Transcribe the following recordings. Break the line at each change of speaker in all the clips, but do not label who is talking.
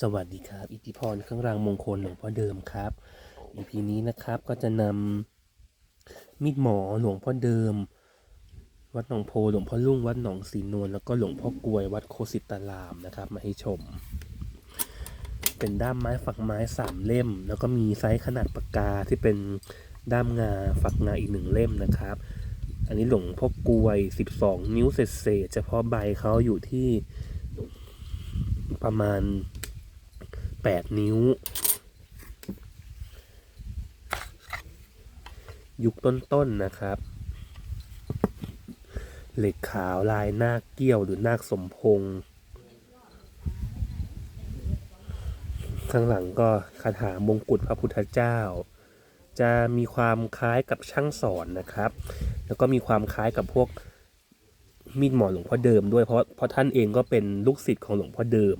สวัสดีครับ อิทธิพรเครื่องรางมงคลหลวงพ่อเดิมครับ EP นี้นะครับก็จะนำมีดหมอหลวงพ่อเดิม วัดหนองโพหลวงพ่อลุ่งวัดหนองสีนวลแล้วก็หลวงพ่อกลวยวัดโคสิตารามนะครับ มาให้ชม เป็นด้ามไม้ฝักไม้สามเล่ม แล้วก็มีไซส์ขนาดปากกาที่เป็นด้ามงาฝักงาอีกหนึ่งเล่มนะครับ อันนี้หลวงพ่อกลวย 12 นิ้วเศษเฉพาะใบเขาอยู่ที่ประมาณ 8 นิ้ว ยุคต้นๆนะครับ เหล็กขาวลายนาคเกี้ยวหรือนาคสมพงษ์ข้างหลังก็คาถามงกุฎพระพุทธเจ้า จะมีความคล้ายกับช่างสอนนะครับ แล้วก็มีความคล้ายกับพวกมีดหมอหลวงพ่อเดิมด้วยเพราะเพราะท่านเองก็เป็นลูกศิษย์ของหลวงพ่อเดิม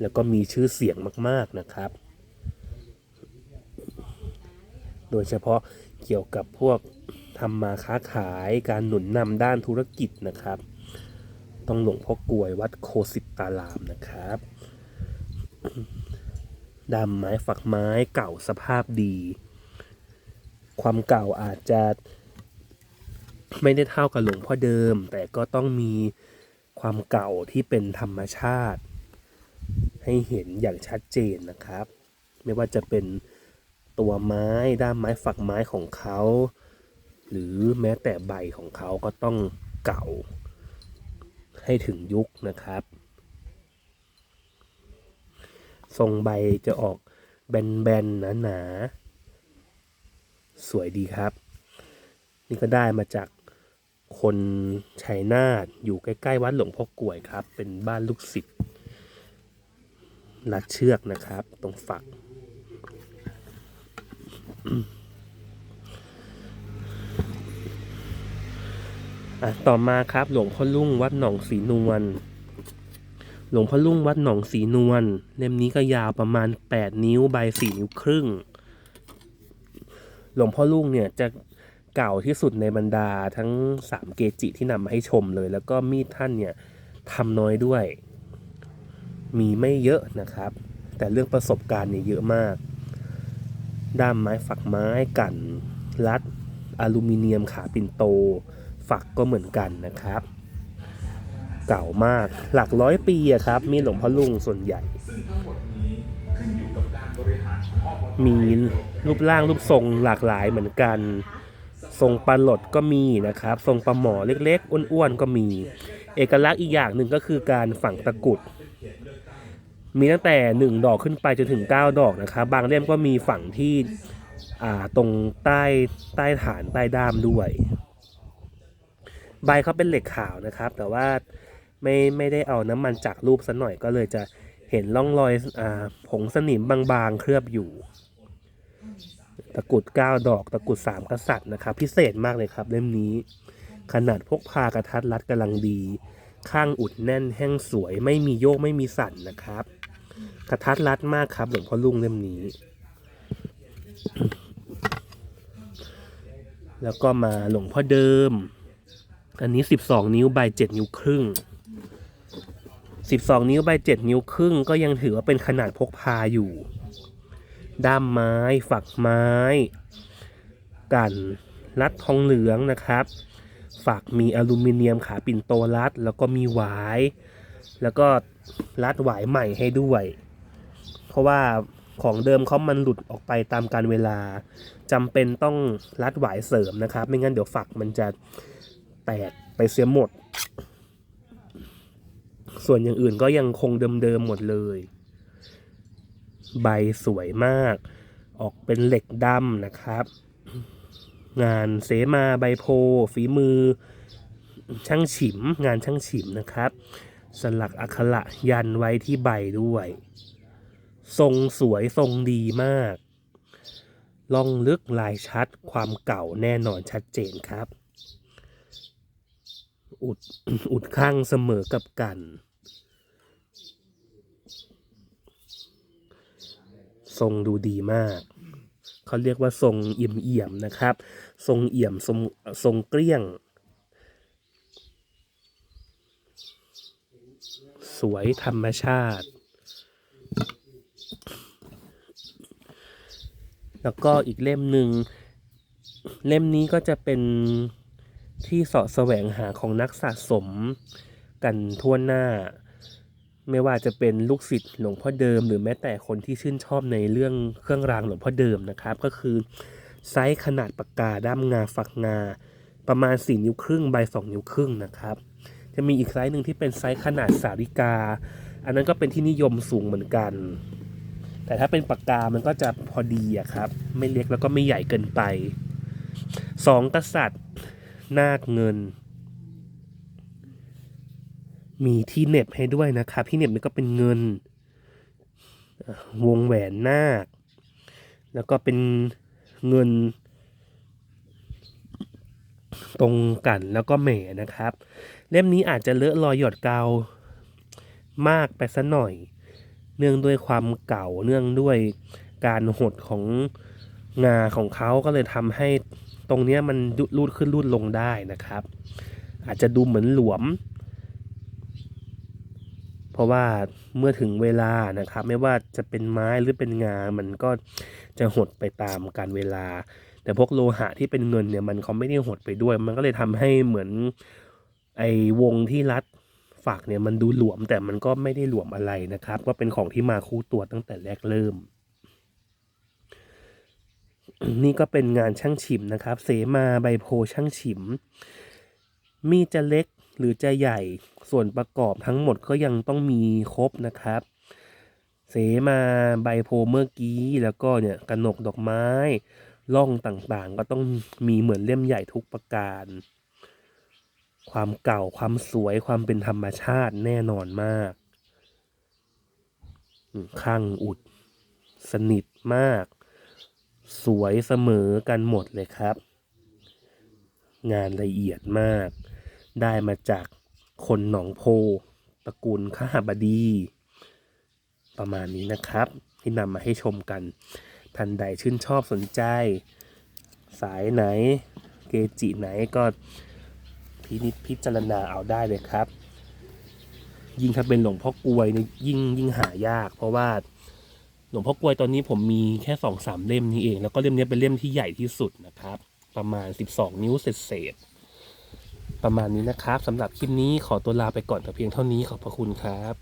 แล้วก็มีชื่อเสียงมาก ๆนะครับ โดยเฉพาะเกี่ยวกับพวกทำมาค้าขายการหนุนนำด้านธุรกิจนะครับ ต้องหลวงพ่อกลวยวัดโคสิตารามนะครับดำไม้ฝักไม้เก่าสภาพดี ความเก่าอาจจะไม่ได้เท่ากับหลวงพ่อเดิม แต่ก็ต้องมีความเก่าที่เป็นธรรมชาติ ให้เห็นอย่างชัดเจนนะครับ ไม่ว่าจะเป็นตัวไม้ด้ามไม้ฝักไม้ของเขา หรือแม้แต่ใบของเขาก็ต้องเก่า ให้ถึงยุคนะครับ ทรงใบจะออกแบนๆหนาๆ สวยดีครับ นี่ก็ได้มาจากคนชัยนาทอยู่ใกล้ ๆ วัดหลวงพ่อกลวยครับ เป็นบ้านลูกศิษย์ รัดเชือกนะครับ ตรงฝักอะต่อมาครับ หลวงพ่อลุ่งวัดหนองสีนวล หลวงพ่อลุ่งวัดหนองสีนวล เล่มนี้ก็ยาวประมาณ 8 นิ้วใบ4นิ้วครึ่ง หลวงพ่อลุ่งเนี่ยจะเก่าที่สุดในบรรดาทั้ง 3 เกจิที่นำมาให้ชมเลย แล้วก็มีดท่านเนี่ยทำน้อยด้วย มีไม่เยอะนะครับ แต่เรื่องประสบการณ์เนี่ยเยอะมาก ด้ามไม้ฝักไม้กันรัดอลูมิเนียมขาปิ่นโต ฝักก็เหมือนกันนะครับ เก่ามากหลักร้อยปีอะครับ มีหลวงพ่อลุงส่วนใหญ่ มีรูปร่างรูปทรงหลากหลายเหมือนกัน ทรงปลาหลดก็มีนะครับ ทรงปลาหมอเล็กๆ อ้วนๆก็มี เอกลักษณ์อีกอย่างหนึ่งก็คือการฝังตะกุด มีตั้งแต่หนึ่งดอกขึ้นไปจนถึงเก้าดอกนะครับ บางเล่มก็มีฝั่งที่ตรงใต้ใต้ฐานใต้ด้ามด้วย ใบเขาเป็นเหล็กขาวนะครับ แต่ว่าไม่ไม่ได้เอาน้ำมันจากรูปสัหน่อยก็เลยจะเห็นร่องรอยอผงสนิมบางๆ เคลือบอยู่ ตะกุดเก้าดอก ตะกุดสามกษัตริย์นะครับ พิเศษมากเลยครับเล่มนี้ ขนาดพกพากระทัดรัดกำลังดี ข้างอุดแน่นแห้งสวยไม่มีโยกไม่มีสั่นนะครับ กระทัดรัดมากครับหลวงพ่อลุงเล่มนี้ แล้วก็มาหลวงพ่อเดิม อันนี้12นิ้วใบ7นิ้วครึ่ง12นิ้วใบ7นิ้วครึ่งก็ยังถือว่าเป็นขนาดพกพาอยู่ ด้ามไม้ ฝักไม้ กันรัดทองเหลืองนะครับ ฝักมีอลูมิเนียมขาปิ่นโตรัด แล้วก็มีหวาย แล้วก็รัดหวายใหม่ให้ด้วย ราะว่าของเดิมเขามันหลุดออกไปตามการเวลาจำเป็นต้องรัดหวายเสริมนะครับ ไม่งั้นเดี๋ยวฝักมันจะแตกไปเสียหมด ส่วนอย่างอื่นก็ยังคงเดิมๆหมดเลย ใบสวยมาก ออกเป็นเหล็กดำนะครับ งานเสมาใบโพ ฝีมือ ช่างฉิม งานช่างฉิมนะครับ สลักอักขระยันไว้ที่ใบด้วย ทรงสวยทรงดีมากล่องลึกลายชัดความเก่าแน่นอนชัดเจนครับ อุดอุดข้างเสมอกับกัน ทรงดูดีมาก เขาเรียกว่าทรงเอี่ยมเอี่ยมนะครับ ทรงเอี่ยมทรงทรงเกลี้ยง สวยธรรมชาติ แล้วก็อีกเล่มหนึ่งเล่มนี้ก็จะเป็นที่เสาะแสวงหาของนักสะสมกันทั่วหน้า ไม่ว่าจะเป็นลูกศิษย์หลวงพ่อเดิม หรือแม้แต่คนที่ชื่นชอบในเรื่องเครื่องรางหลวงพ่อเดิมนะครับ ก็คือไซส์ขนาดปากกาด้ามงาฝักงา ประมาณ 4 นิ้วครึ่งใบ2นิ้วครึ่งนะครับ จะมีอีกไซส์หนึ่งที่เป็นไซส์ขนาดสาริกา อันนั้นก็เป็นที่นิยมสูงเหมือนกัน แต่ถ้าเป็นปากกา มันก็จะพอดีอะครับ ไม่เล็กแล้วก็ไม่ใหญ่เกินไปสองกษัตริย์นาคเงิน มีที่เหน็บให้ด้วยนะครับ ที่เหน็บนี่ก็เป็นเงิน วงแหวนนาค แล้วก็เป็นเงิน ตรงกันแล้วก็แหม่นะครับ เล่มนี้อาจจะเลอะรอยหยดกาวมากไปสัหน่อย เนื่องด้วยความเก่าเนื่องด้วยการหดของงาของเขาก็เลยทำให้ตรงนี้มันรูดขึ้นรูดลงได้นะครับ อาจจะดูเหมือนหลวม เพราะว่าเมื่อถึงเวลานะครับ ไม่ว่าจะเป็นไม้หรือเป็นงา มันก็จะหดไปตามการเวลา แต่พวกโลหะที่เป็นเงินเนี่ยมันเขาไม่ได้หดไปด้วย มันก็เลยทำให้เหมือนไอ้วงที่รัด ฝักเนี่ยมันดูหลวมแต่มันก็ไม่ได้หลวมอะไรนะครับ ก็เป็นของที่มาคู่ตัวตั้งแต่แรกเริ่ม นี่ก็เป็นงานช่างฉิมนะครับ เสมาใบโพช่างฉิม มีจะเล็กหรือจะใหญ่ส่วนประกอบทั้งหมดก็ยังต้องมีครบนะครับ เสมาใบโพเมื่อกี้แล้วก็เนี่ยกระหนกดอกไม้ร่องต่างๆ ก็ต้องมีเหมือนเล่มใหญ่ทุกประการ ความเก่าความสวยความเป็นธรรมชาติแน่นอนมาก ข้างอุด สนิทมาก สวยเสมอกันหมดเลยครับ งานละเอียดมาก ได้มาจากคนหนองโพตระกูลข้าบดี ประมาณนี้นะครับ ที่นำมาให้ชมกันท่านใดชื่นชอบสนใจ สายไหนเกจิไหนก็ พินิจพิจารณาเอาได้เลยครับ ยิ่งถ้าเป็นหลวงพ่อกลวยเนี่ยยิ่งยิ่งหายาก เพราะว่าหลวงพ่อกลวยตอนนี้ผมมีแค่สองสามเล่มนี้เอง แล้วก็เล่มนี้เป็นเล่มที่ใหญ่ที่สุดนะครับ ประมาณสิบสองนิ้วเศษๆประมาณนี้นะครับสำหรับคลิปนี้ขอตัวลาไปก่อนแต่เพียงเท่านี้ขอบพระคุณครับ